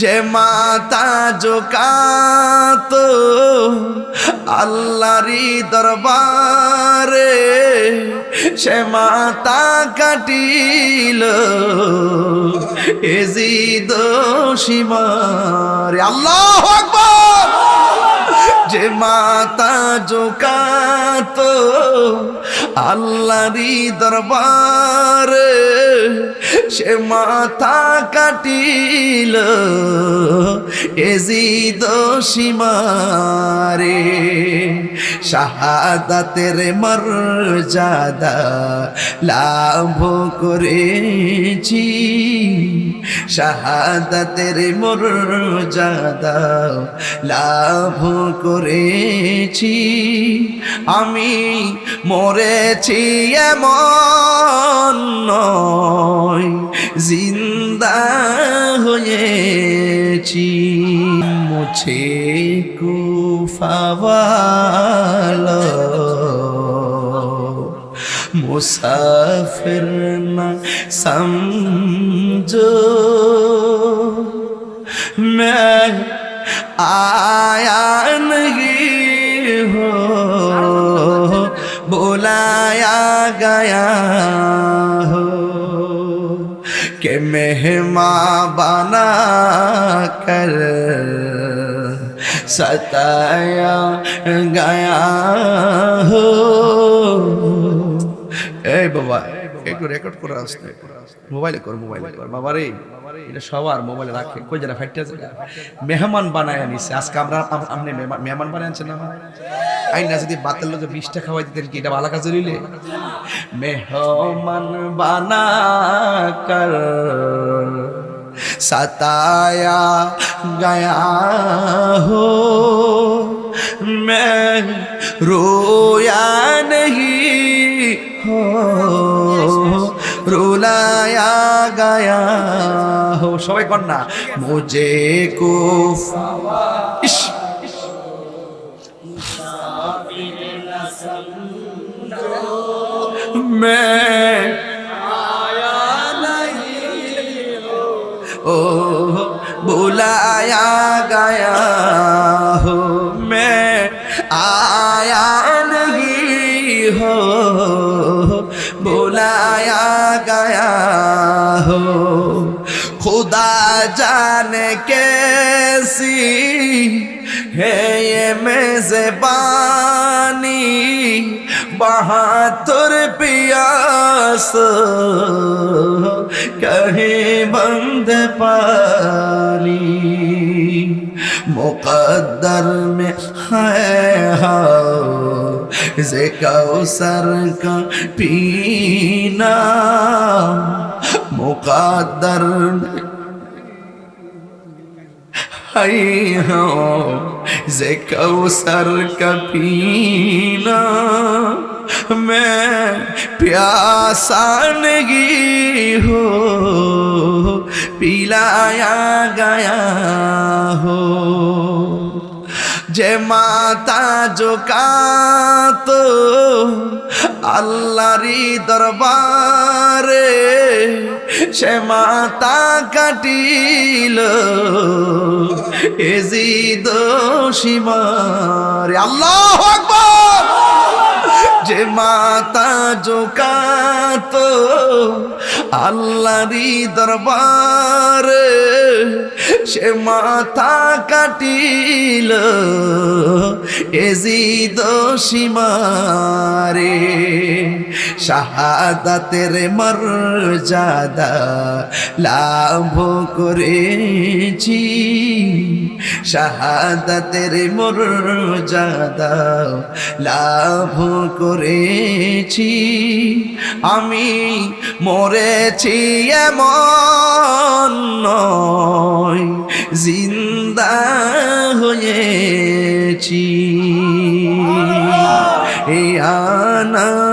যে মাতা জোকাত আল্লাহরি দরবারে, সে মাতা কাটিল। এজিদ সীমারে আল্লাহ যে মাতা জোকাত আল্লাহরি দরবারে সে মাথা কাটিল এজি সীমারে। শাহাদাতের মর্যাদা লাভ করেছি। শাহাদাতের মর্যাদা লাভ করেছি। আমি মরেছি এমন নয় জিন্দা হয়েছি। মুছে কুফাওয়ালো مسافر نہ سمجھو۔ میں آیا نہیں ہو۔ بولایا گیا ہو۔ کہ مہماں بنا کر ستایا گیا ہو۔ এই বাবা একটু রেকর্ড করে আসতে মোবাইলে কর মোবাইলে কর বাবা রে এটা সবার মোবাইলে রাখে কই জানা ফাইটে আছে মেহমান বানায় আনিছে আজকে আমরা আম- আপনি মেহমান- মেহমান বানায় আনছেন না আই না যদি বাতের লোকে বিষটা খাওয়াই দিতেন কি এটা ভালো কাজ হইলে মেহমান বানা কর सताया गया हो मैं रोया नहीं हो रुलाया गया हो সবাই কন্যা মুঝে কো ইস मैं ओ बुलाया गया جان کیسی ہے یہ میزبانی؟ بہاتر پیاس کہیں بند پانی۔ مقدر میں ہے ہاں سر کا پینا۔ مقدر میں ہائی زکو سر کا پینا۔ میں پیاسانگی ہو پلایا گیا ہو۔ جے ماتا جو کا تو আল্লাহরি দরবারে সে মাতা কাটিল। এজিদ সীমারে আল্লাহ আকবার। যে মাতা জোকাত আল্লাহরি দরবারে সে মাথা কাটিল। এজিদ সীমারে শাহাদাতের মর্যাদা লাভ করেছি। শাহাদাতের মর্যাদা লাভ করেছি। আমি মরেছি এমন না